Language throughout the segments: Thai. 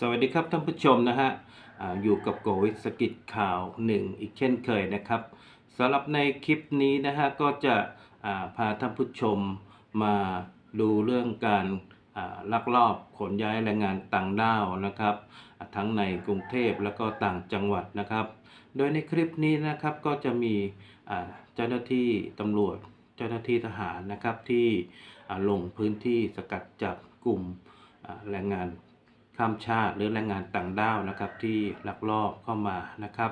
สวัสดีครับท่านผู้ชมนะฮะออยู่กับโกวิสกิจข่าวหนึ่งอีกเช่นเคยนะครับสำหรับในคลิปนี้นะฮะก็จะาพาท่านผู้ชมมาดูเรื่องการาลักลอบขนย้ายแรงงานต่างด้าวนะครับ ทั้งในกรุงเทพแล้วก็ต่างจังหวัดนะครับ โดยในคลิปนี้นะครับก็จะมีเจ้าหน้าที่ตำรวจเจ้าหน้าที่ทหารนะครับที่ลงพื้นที่สกัดจับกลุ่มแรงงาน ข้ามชาติหรือแรงงานต่างด้าวนะครับที่ลักลอบเข้ามานะครับ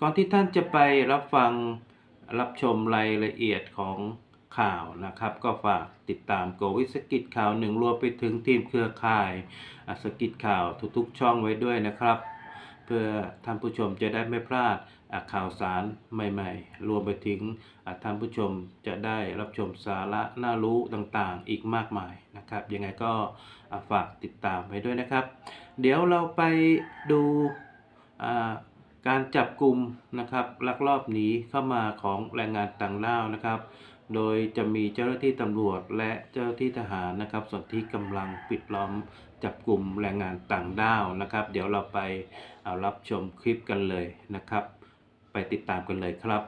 ก่อนที่ท่านจะไปรับฟังรับชมรายละเอียดของข่าวนะครับ ก็ฝากติดตามโกวิสกิจข่าวหนึ่งรวมไปถึงทีมเครือข่ายอสกิจข่าวทุกๆช่องไว้ด้วยนะครับ เพื่อท่านผู้ชมจะได้ไม่พลาด ข่าวสารใหม่ๆ รวมไปถึงท่านผู้ชมจะได้รับชมสาระน่ารู้ต่างๆ อีกมากมายนะครับ ยังไงก็ฝากติดตามไว้ด้วยนะครับ เดี๋ยวเราไปดูการจับกลุ่มนะครับลักลอบหนีเข้ามาของแรงงานต่างด้าวนะครับ โดยจะมีเจ้าหน้าที่ตำรวจและเจ้าหน้าที่ทหารนะครับส่วนที่กำลังปิดล้อมจับกลุ่มแรงงานต่างด้าวนะครับ เดี๋ยวเราไปเอารับชมคลิปกันเลยนะครับ ไปติดตามกันเลยครับ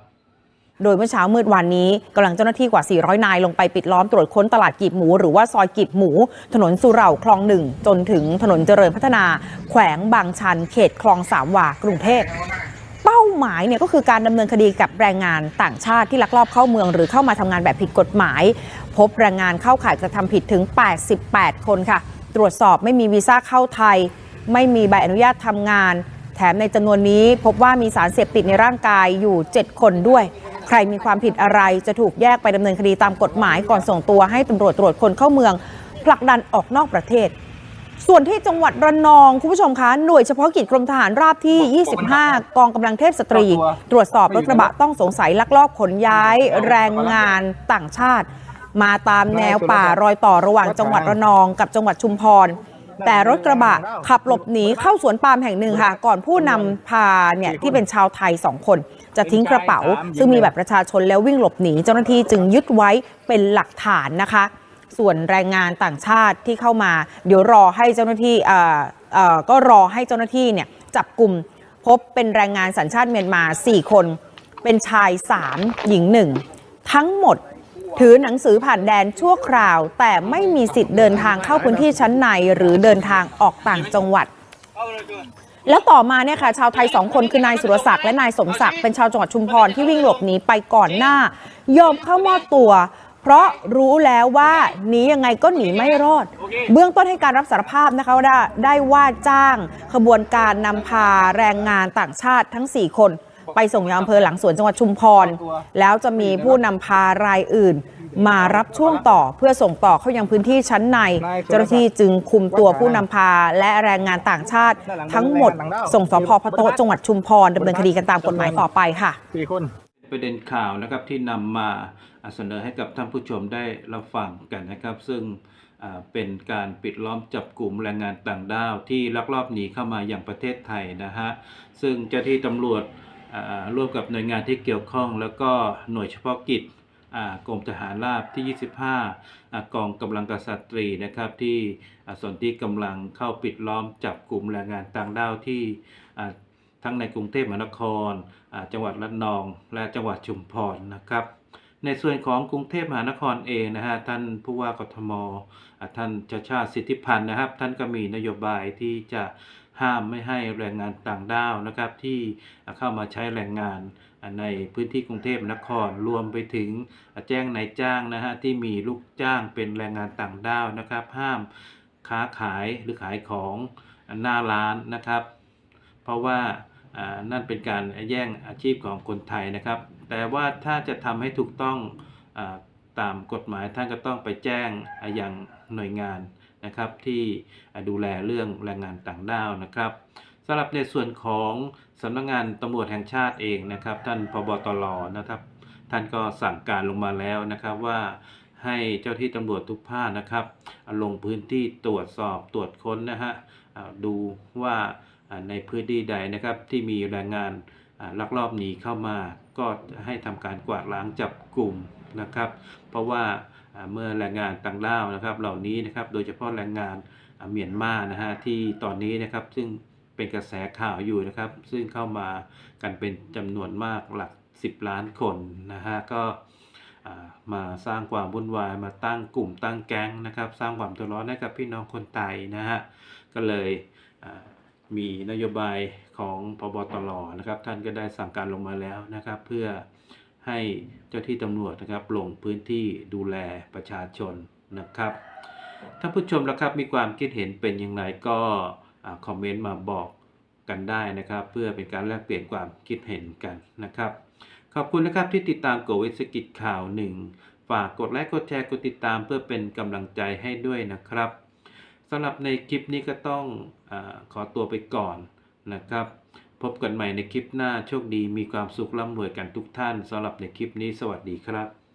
โดยเมื่อเช้ามืดวันนี้กำลังเจ้าหน้าที่กว่า 400 นายลงไปปิดล้อมตรวจค้นตลาดกีบหมู หรือว่าซอยกีบหมู ถนนสุเหร่าคลองหนึ่ง จนถึงถนนเจริญพัฒนา แขวงบางชัน เขตคลองสามวากรุงเทพเป้าหมายเนี่ยก็คือการดำเนินคดีกับแรงงานต่างชาติที่ลักลอบเข้าเมือง หรือเข้ามาทำงานแบบผิดกฎหมาย พบแรงงานเข้าข่ายกระทำผิดถึง 88 คนค่ะ ตรวจสอบไม่มีวีซ่าเข้าไทย ไม่มีใบอนุญาตทำงาน แถมในจำนวนนี้พบว่ามีสารเสพติดในร่างกายอยู่ 7 คนด้วย ใครมีความผิดอะไรจะถูกแยกไปดำเนินคดีตามกฎหมายก่อนส่งตัวให้ตำรวจตรวจคนเข้าเมือง ผลักดันออกนอกประเทศ ส่วนที่จังหวัดระนอง คุณผู้ชมคะ หน่วยเฉพาะกิจกรมทหารราบที่ 25 กองกำลังเทพสตรี ตรวจสอบรถกระบะต้องสงสัยลักลอบขนย้าย แรงงานต่างชาติ มาตามแนวป่ารอยต่อระหว่างจังหวัดระนองกับจังหวัดชุมพร แต่รถกระบะขับหลบหนีเข้าสวนปาล์มแห่งหนึ่งค่ะ ก่อนผู้นำพาเนี่ยที่เป็นชาวไทยสองคน จะทิ้งกระเป๋า ซึ่งมีแบบประชาชนแล้ววิ่งหลบหนี เจ้าหน้าที่จึงยึดไว้เป็นหลักฐานนะคะ ส่วนแรงงานต่างชาติที่เข้ามา เดี๋ยวรอให้เจ้าหน้าที่อ่อเอ่อก็รอให้เจ้าหน้าที่เนี่ยจับกลุ่มพบเป็นแรงงานสัญชาติเมียนมา 4 คน เป็นชาย 3 หญิง 1 ทั้งหมด ถือหนังสือผ่านแดนชั่วคราว แต่ไม่มีสิทธิ์เดินทางเข้าพื้นที่ชั้นในหรือเดินทางออกต่างจังหวัด แล้วต่อมาเนี่ยค่ะชาวไทยสองคนคือนายสุรศักดิ์และนายสมศักดิ์เป็นชาวจังหวัดชุมพรที่วิ่งหลบหนีไปก่อนหน้ายอมเข้ามอบตัว เพราะรู้แล้วว่าหนียังไงก็หนีไม่รอด เบื้องต้นให้การรับสารภาพนะคะว่าได้ได้ว่าจ้าง ขบวนการนำพาแรงงานต่างชาติทั้ง 4 คน ไปส่งยังอำเภอหลังสวนจังหวัดชุมพร แล้วจะมีผู้นำพารายอื่น มารับช่วงต่อเพื่อส่งต่อเข้ายังพื้นที่ชั้นใน เจ้าหน้าที่จึงคุมตัวผู้นำพาและแรงงานต่างชาติ ทั้งหมด ส่งสพพะโต๊ะจังหวัดชุมพรดำเนินคดีกันตามกฎหมายต่อไปค่ะสี่คนประเด็นข่าวนะครับที่นำมาเสนอให้กับท่านผู้ชมได้รับฟังกันนะครับ ซึ่งอ่าเป็นการปิดล้อมจับกลุ่มแรงงานต่างด้าวที่ลักลอบหนีเข้ามาอย่างประเทศไทยนะฮะซึ่งเจ้าที่ตำรวจอ่า ร่วมกับหน่วยงานที่เกี่ยวข้อง แล้วก็หน่วยเฉพาะกิจกรมทหารราบที่ 25อกองกำลังกษัตรีนะครับที่ส่วนที่กำลังเข้าปิดล้อมจับกลุ่มแรงงานต่างด้าวที่ทั้งในกรุงเทพมหานคร จังหวัดระนอง และจังหวัดชุมพรนะครับ ในส่วนของกรุงเทพมหานครเองนะฮะท่านผู้ว่ากทมอ่าท่านชาชาสิทธิพันธ์นะครับ ท่านก็มีนโยบายที่จะ ห้ามไม่ให้แรงงานต่างด้าวนะครับที่เข้ามาใช้แรงงานในพื้นที่กรุงเทพมหานครรวมไปถึงแจ้งนายจ้างนะฮะที่มีลูกจ้างเป็นแรงงานต่างด้าวนะครับ ห้ามค้าขายหรือขายของหน้าร้านนะครับ เพราะว่านั่นเป็นการแย่งอาชีพของคนไทยนะครับ แต่ว่าถ้าจะทำให้ถูกต้องอตามกฎหมายท่านก็ต้องไปแจ้งอย่างหน่วยงาน นะครับที่ดูแลเรื่องแรงงานต่างด้าวนะครับสำหรับในส่วนของสำนักงานตำรวจแห่งชาติเองนะครับ ท่านพบตรนะครับ ท่านก็สั่งการลงมาแล้วนะครับว่าให้เจ้าที่ตำรวจทุกภาคนะครับ ลงพื้นที่ตรวจสอบตรวจค้นนะฮะดูว่าในพื้นที่ใดนะครับที่มีแรงงานลักลอบหนีเข้ามา ก็ให้ทำการกวาดล้างจับกลุ่มนะครับ เพราะว่า เมื่อแรงงานต่างด้าวนะครับเหล่านี้นะครับโดยเฉพาะแรงงานอเมียนมานะฮะที่ตอนนี้นะครับซึ่งเป็นกระแสข่าวอยู่นะครับ ซึ่งเข้ามากันเป็นจำนวนมากหลัก 10 ล้านคนนะฮะก็มาสร้างความวุ่นวายมาตั้งกลุ่มตั้งแก๊งนะครับ สร้างความเดือดร้อนให้กับพี่น้องคนไทยนะฮะก็เลยมีนโยบายของพบตรนะครับ ท่านก็ได้สั่งการลงมาแล้วนะครับ เพื่อ ให้เจ้าที่ตำรวจนะครับลงพื้นที่ดูแลประชาชนนะครับท่านผู้ชมแล้วครับมีความคิดเห็นเป็นอย่างไรก็คอมเมนต์มาบอกกันได้นะครับ เพื่อเป็นการแลกเปลี่ยนความคิดเห็นกันนะครับ ขอบคุณนะครับที่ติดตามโกวิสกิจข่าวหนึ่งฝากกดไลค์กดแชร์กดติดตามเพื่อเป็นกำลังใจให้ด้วยนะครับสำหรับในคลิปนี้ก็ต้องอขอตัวไปก่อนนะครับ พบกันใหม่ในคลิปหน้าโชคดีมีความสุขร่ำรวยกันทุกท่านสำหรับในคลิปนี้สวัสดีครับ